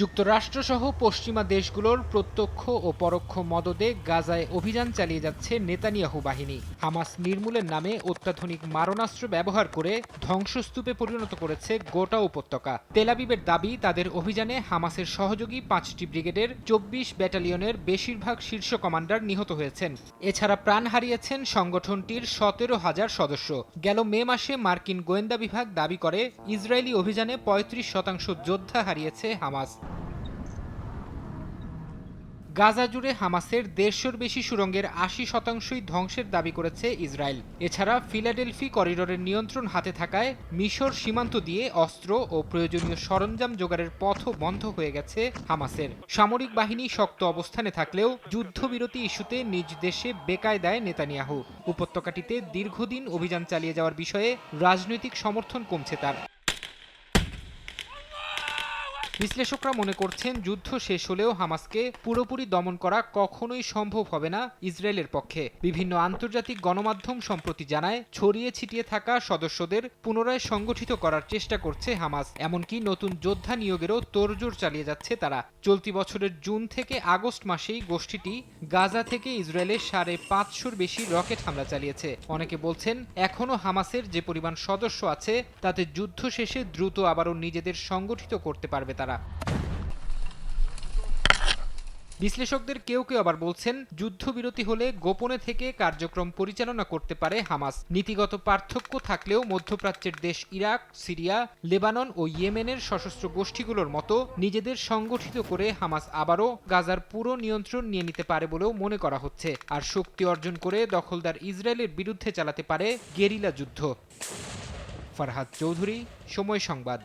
যুক্তরাষ্ট্রসহ পশ্চিমা দেশগুলোর প্রত্যক্ষ ও পরোক্ষ মদদে গাজায় অভিযান চালিয়ে যাচ্ছে নেতানিয়াহু বাহিনী। হামাস নির্মূলের নামে অত্যাধুনিক মারণাস্ত্র ব্যবহার করে ধ্বংসস্তূপে পরিণত করেছে গোটা উপত্যকা। তেলাবিবের দাবি, তাদের অভিযানে হামাসের সহযোগী পাঁচটি ব্রিগেডের চব্বিশ ব্যাটালিয়নের বেশিরভাগ শীর্ষ কমান্ডার নিহত হয়েছেন। এছাড়া প্রাণ হারিয়েছেন সংগঠনটির সতেরো হাজার সদস্য। গেল মে মাসে মার্কিন গোয়েন্দা বিভাগ দাবি করে, ইসরায়েলি অভিযানে পঁয়ত্রিশ শতাংশ যোদ্ধা হারিয়েছে হামাস। গাজা জুড়ে হামাসের দেড়শোর বেশি সুরঙ্গের আশি শতাংশই ধ্বংসের দাবি করেছে ইসরায়েল। এছাড়া ফিলাডেলফি করিডোরের নিয়ন্ত্রণ হাতে থাকায় মিশর সীমান্ত দিয়ে অস্ত্র ও প্রয়োজনীয় সরঞ্জাম জোগাড়ের পথও বন্ধ হয়ে গেছে হামাসের। সামরিক বাহিনী শক্ত অবস্থানে থাকলেও যুদ্ধবিরতি ইস্যুতে নিজ দেশে বেকায়দায় নেতানিয়াহু। উপত্যকাটিতে দীর্ঘদিন অভিযান চালিয়ে যাওয়ার বিষয়ে রাজনৈতিক সমর্থন কমছে তার। বিশ্লেষকরা মনে করছেন যুদ্ধ শেষ হলেও হামাসকে পুরোপুরি দমন করা কখনোই সম্ভব হবে না ইসরায়েলের পক্ষে। বিভিন্ন আন্তর্জাতিক গণমাধ্যম সম্প্রতি জানায়, ছড়িয়ে ছিটিয়ে থাকা সদস্যদের পুনরায় সংগঠিত করার চেষ্টা করছে হামাস। এমনকি নতুন যোদ্ধা নিয়োগেরও তোড়জোড় চালিয়ে যাচ্ছে তারা। চলতি বছরের জুন থেকে আগস্ট মাসেই গোষ্ঠীটি গাজা থেকে ইসরায়েলের সাড়ে পাঁচশোর বেশি রকেট হামলা চালিয়েছে। অনেকে বলছেন, এখনও হামাসের যে পরিমাণ সদস্য আছে, তাতে যুদ্ধ শেষে দ্রুত আবারও নিজেদের সংগঠিত করতে পারবে তারা। বিশ্লেষকদের কেউ কেউ আবার বলছেন, যুদ্ধবিরতি হলে গোপনে থেকে কার্যক্রম পরিচালনা করতে পারে হামাস। নীতিগত পার্থক্য থাকলেও মধ্যপ্রাচ্যের দেশ ইরাক, সিরিয়া, লেবানন ও ইয়েমেনের সশস্ত্র গোষ্ঠীগুলোর মতো নিজেদের সংগঠিত করে হামাস আবারও গাজার পুরো নিয়ন্ত্রণ নিয়ে নিতে পারে বলেও মনে করা হচ্ছে। আর শক্তি অর্জন করে দখলদার ইসরায়েলের বিরুদ্ধে চালাতে পারে গেরিলা যুদ্ধ। ফারহাদ চৌধুরী, সময় সংবাদ।